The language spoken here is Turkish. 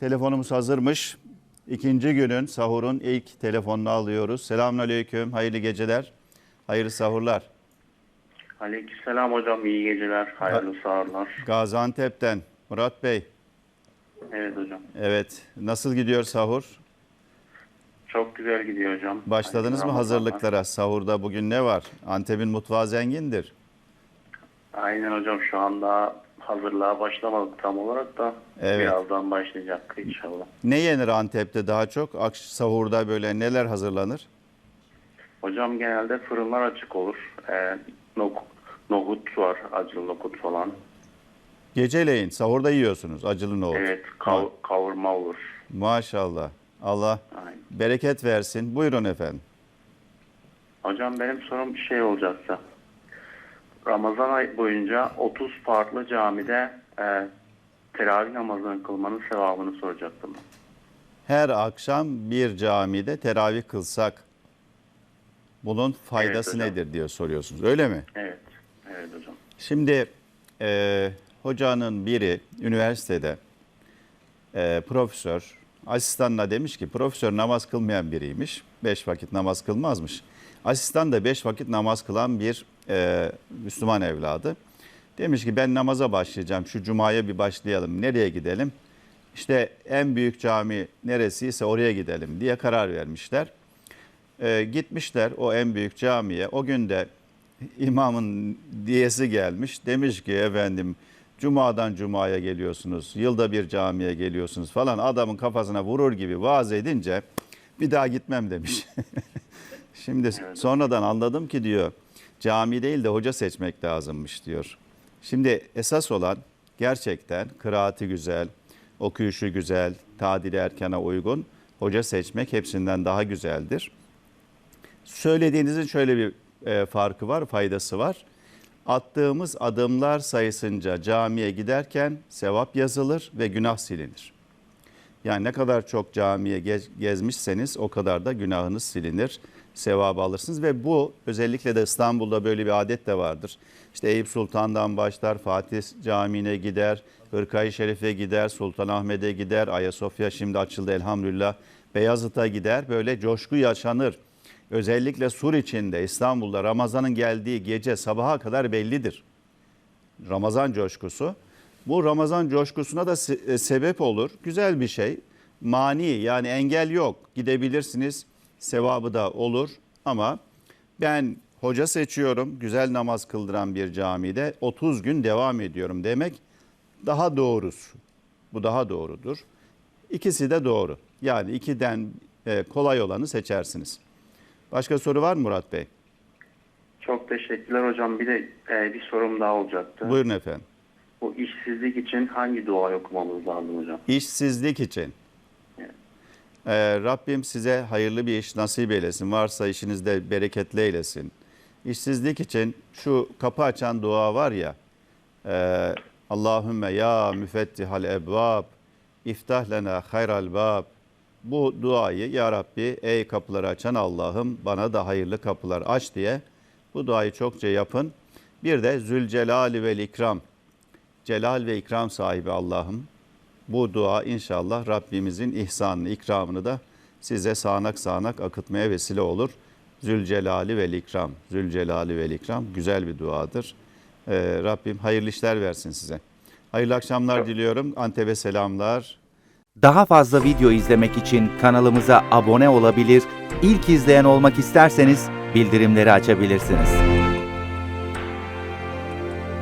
telefonumuz hazırmış. İkinci günün sahurun ilk telefonunu alıyoruz. Selamünaleyküm, hayırlı geceler, hayırlı sahurlar. Aleykümselam hocam iyi geceler, hayırlı sahurlar. Gaziantep'ten Murat Bey. Evet hocam. Evet, nasıl gidiyor sahur? Çok güzel gidiyor hocam. Başladınız mı Hayırlı Ramazanlar. hazırlıklara? Sahurda bugün ne var? Antep'in mutfağı zengindir. Aynen hocam şu anda hazırlığa başlamadık tam olarak da Evet. birazdan başlayacak inşallah. Ne yenir Antep'te daha çok? Akş sahurda böyle neler hazırlanır? Hocam genelde fırınlar açık olur. Ee, nok- nohut var, acılı nohut falan. Geceleyin sahurda yiyorsunuz acılı nohut. Evet, kav- kavurma olur. Maşallah. Allah Aynen. bereket versin. Buyurun efendim. Hocam benim sorum bir şey olacaktı. Ramazan ay boyunca 30 farklı camide e, teravih namazını kılmanın sevabını soracaktım. Her akşam bir camide teravih kılsak bunun faydası hocam. nedir diye soruyorsunuz. Öyle mi? Evet, evet hocam. Şimdi e, hocanın biri üniversitede e, profesör asistanına demiş ki profesör namaz kılmayan biriymiş. Beş vakit namaz kılmazmış. Asistan da beş vakit namaz kılan bir e, Müslüman evladı. Demiş ki ben namaza başlayacağım. Şu cumaya bir başlayalım. Nereye gidelim? İşte en büyük cami neresiyse oraya gidelim diye karar vermişler. E, gitmişler o en büyük camiye. O gün de imamın diyesi gelmiş. Demiş ki efendim cumadan cumaya geliyorsunuz. Yılda bir camiye geliyorsunuz falan. Adamın kafasına vurur gibi vaaz edince bir daha gitmem demiş. Şimdi sonradan anladım ki diyor cami değil de hoca seçmek lazımmış diyor. Şimdi esas olan gerçekten kıraati güzel, okuyuşu güzel, tadili erkana uygun hoca seçmek hepsinden daha güzeldir. Söylediğinizin şöyle bir e, farkı var, faydası var. Attığımız adımlar sayısınca camiye giderken sevap yazılır ve günah silinir. Yani ne kadar çok camiye gez- gezmişseniz o kadar da günahınız silinir, sevabı alırsınız ve bu özellikle de İstanbul'da böyle bir adet de vardır. İşte Eyüp Sultan'dan başlar, Fatih Camii'ne gider, Hırkayı Şerif'e gider, Sultanahmet'e gider, Ayasofya şimdi açıldı elhamdülillah, Beyazıt'a gider, böyle coşku yaşanır. Özellikle Sur içinde İstanbul'da Ramazan'ın geldiği gece sabaha kadar bellidir. Ramazan coşkusu. Bu Ramazan coşkusuna da e, sebep olur. Güzel bir şey. Mani yani engel yok. Gidebilirsiniz. Sevabı da olur ama ben hoca seçiyorum. Güzel namaz kıldıran bir camide 30 gün devam ediyorum demek daha doğrusu. Bu daha doğrudur. İkisi de doğru. Yani ikiden e, kolay olanı seçersiniz. Başka soru var mı Murat Bey? Çok teşekkürler hocam. Bir de e, bir sorum daha olacaktı. Buyurun efendim. Bu işsizlik için hangi dua okumamız lazım hocam? İşsizlik için. Ee, Rabbim size hayırlı bir iş nasip eylesin. Varsa işinizde bereketli eylesin. İşsizlik için şu kapı açan dua var ya. E, Allahümme ya müfettihal ebvab iftah lena hayral bab. Bu duayı ya Rabbi ey kapıları açan Allah'ım bana da hayırlı kapılar aç diye bu duayı çokça yapın. Bir de Zülcelali vel ikram. Celal ve ikram sahibi Allah'ım bu dua inşallah Rabbimizin ihsanını, ikramını da size sağanak sağanak akıtmaya vesile olur. Zülcelali ve ikram, Zülcelali ve ikram güzel bir duadır. Ee, Rabbim hayırlı işler versin size. Hayırlı akşamlar diliyorum. Antep'e selamlar. Daha fazla video izlemek için kanalımıza abone olabilir, ilk izleyen olmak isterseniz bildirimleri açabilirsiniz.